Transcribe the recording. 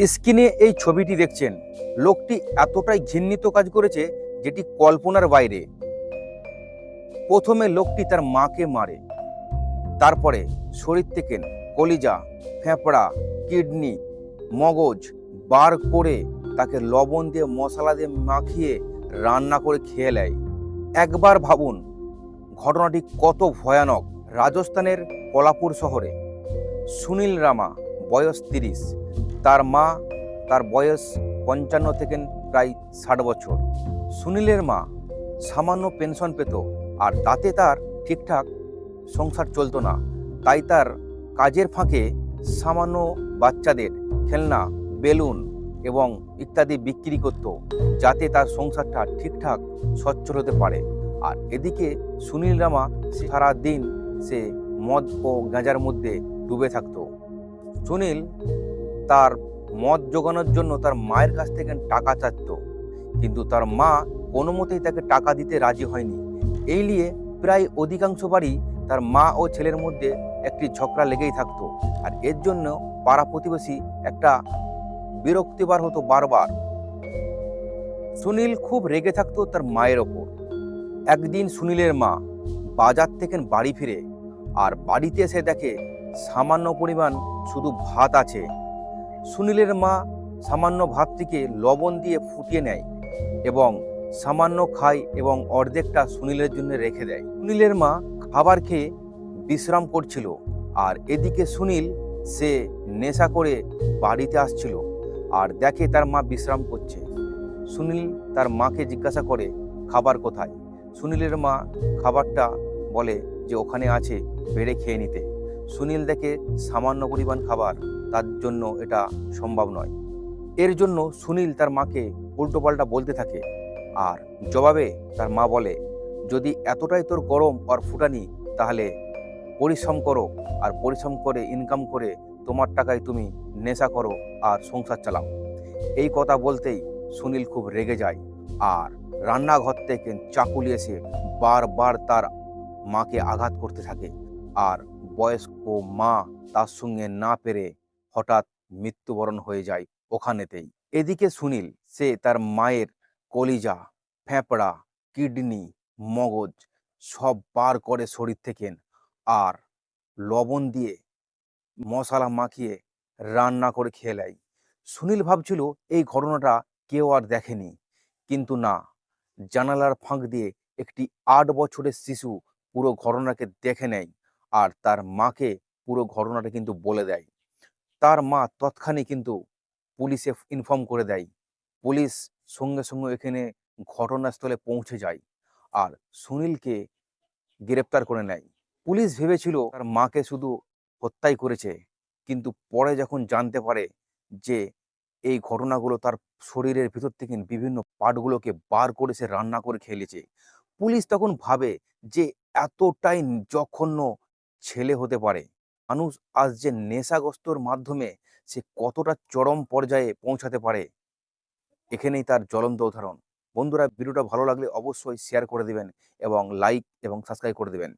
স্ক্রিনে এই ছবিটি দেখছেন। লোকটি এতটাই ঘৃণিত কাজ করেছে যেটি কল্পনার বাইরে। প্রথমে লোকটি তার মাকে মারে। তারপরে শরীর থেকে কলিজা, ফেঁপড়া, কিডনি, মগজ বার করে তাকে লবণ দিয়ে মশলা দিয়ে মাখিয়ে রান্না করে খেয়ে নেয়। একবার ভাবুন, ঘটনাটি কত ভয়ানক। রাজস্থানের কলাপুর শহরে। সুনীল রামা, বয়স তিরিশ। তার মা তার বয়স পঞ্চান্ন থেকে প্রায় ষাট বছর। সুনীলের মা সামান্য পেনশন পেত আর তাতে তার ঠিকঠাক সংসার চলতো না। তাই তার কাজের ফাঁকে সামান্য বাচ্চাদের খেলনা, বেলুন এবং ইত্যাদি বিক্রি করত যাতে তার সংসারটা ঠিকঠাক সচ্ছল হতে পারে। আর এদিকে সুনীল রামা সারা দিন সে মদ ও গাঁজার মধ্যে ডুবে থাকতো। সুনীল তার মদ জোগানোর জন্য তার মায়ের কাছ থেকে টাকা চাইতো কিন্তু তার মা কোনো মতেই তাকে টাকা দিতে রাজি হয়নি। এই নিয়ে প্রায় অধিকাংশ বাড়ি তার মা ও ছেলের মধ্যে একটি ঝগড়া লেগেই থাকতো। আর এর জন্য পাড়া প্রতিবেশী একটা বিরক্তিবার হতো বারবার। সুনীল খুব রেগে থাকতো তার মায়ের ওপর। একদিন সুনীলের মা বাজার থেকে বাড়ি ফিরে, আর বাড়িতে এসে দেখে সামান্য পরিমাণ শুধু ভাত আছে। সুনীলের মা সামান্য ভাতটিকে লবণ দিয়ে ফুটিয়ে নেয় এবং সামান্য খায় এবং অর্ধেকটা সুনীলের জন্য রেখে দেয়। সুনীলের মা খাবার খেয়ে বিশ্রাম করছিল আর এদিকে সুনীল সে নেশা করে বাড়িতে আসছিল আর দেখে তার মা বিশ্রাম করছে। সুনীল তার মাকে জিজ্ঞাসা করে, খাবার কোথায়? সুনীলের মা খাবারটা বলে যে, ওখানে আছে, বেড়ে খেয়ে নিতে। সুনীল দেখে সামান্য পরিমাণ খাবার তার জন্য এটা সম্ভব নয়। এর জন্য সুনীল তার মাকে উল্টোপাল্টা বলতে থাকে আর জবাবে তার মা বলে, যদি এতটাই তোর গরম আর ফুটানি, তাহলে পরিশ্রম করো আর পরিশ্রম করে ইনকাম করে তোমার টাকায় তুমি নেশা করো আর সংসার চালাও। এই কথা বলতেই সুনীল খুব রেগে যায় আর রান্নাঘর থেকে চাকুলি এসে বারবার তার মাকে আঘাত করতে থাকে আর বয়স্ক মা তার সঙ্গে না পেরে হঠাৎ মৃত্যুবরণ হয়ে যায় ওখানেতেই। এদিকে সুনীল, সে তার মায়ের কলিজা, ফেঁপড়া, কিডনি, মগজ সব বার করে শরীর থেকে আর লবণ দিয়ে মশলা মাখিয়ে রান্না করে খেয়ে নেয়। সুনীল ভাবছিল, এই ঘটনাটা কেউ আর দেখেনি। কিন্তু না, জানালার ফাঁক দিয়ে একটি আট বছরের শিশু পুরো ঘটনাকে দেখে নেয় আর তার মাকে পুরো ঘটনাটা কিন্তু বলে দেয়। তার মা তৎক্ষণাৎ কিন্তু পুলিশে ইনফর্ম করে দেয়। পুলিশ সঙ্গে সঙ্গে এখানে ঘটনাস্থলে পৌঁছে যায় আর সুনীলকে গ্রেপ্তার করে নেয়। পুলিশ ভেবেছিল তার মাকে শুধু হত্যাই করেছে, কিন্তু পরে যখন জানতে পারে যে এই ঘটনাগুলো তার শরীরের ভিতর থেকে বিভিন্ন পার্টগুলোকে বার করে সে রান্না করে খেলেছে পুলিশ তখন ভাবে যে এতটাই জঘন্য ছেলে হতে পারে। মানুষ আজ যে নেশাগ্রস্তর মাধ্যমে সে কতটা চরম পর্যায়ে পৌঁছাতে পারে, এখানেই তার জ্বলন্ত উদাহরণ। বন্ধুরা, ভিডিওটা ভালো লাগলে অবশ্যই শেয়ার করে দেবেন এবং লাইক এবং সাবস্ক্রাইব করে দিবেন।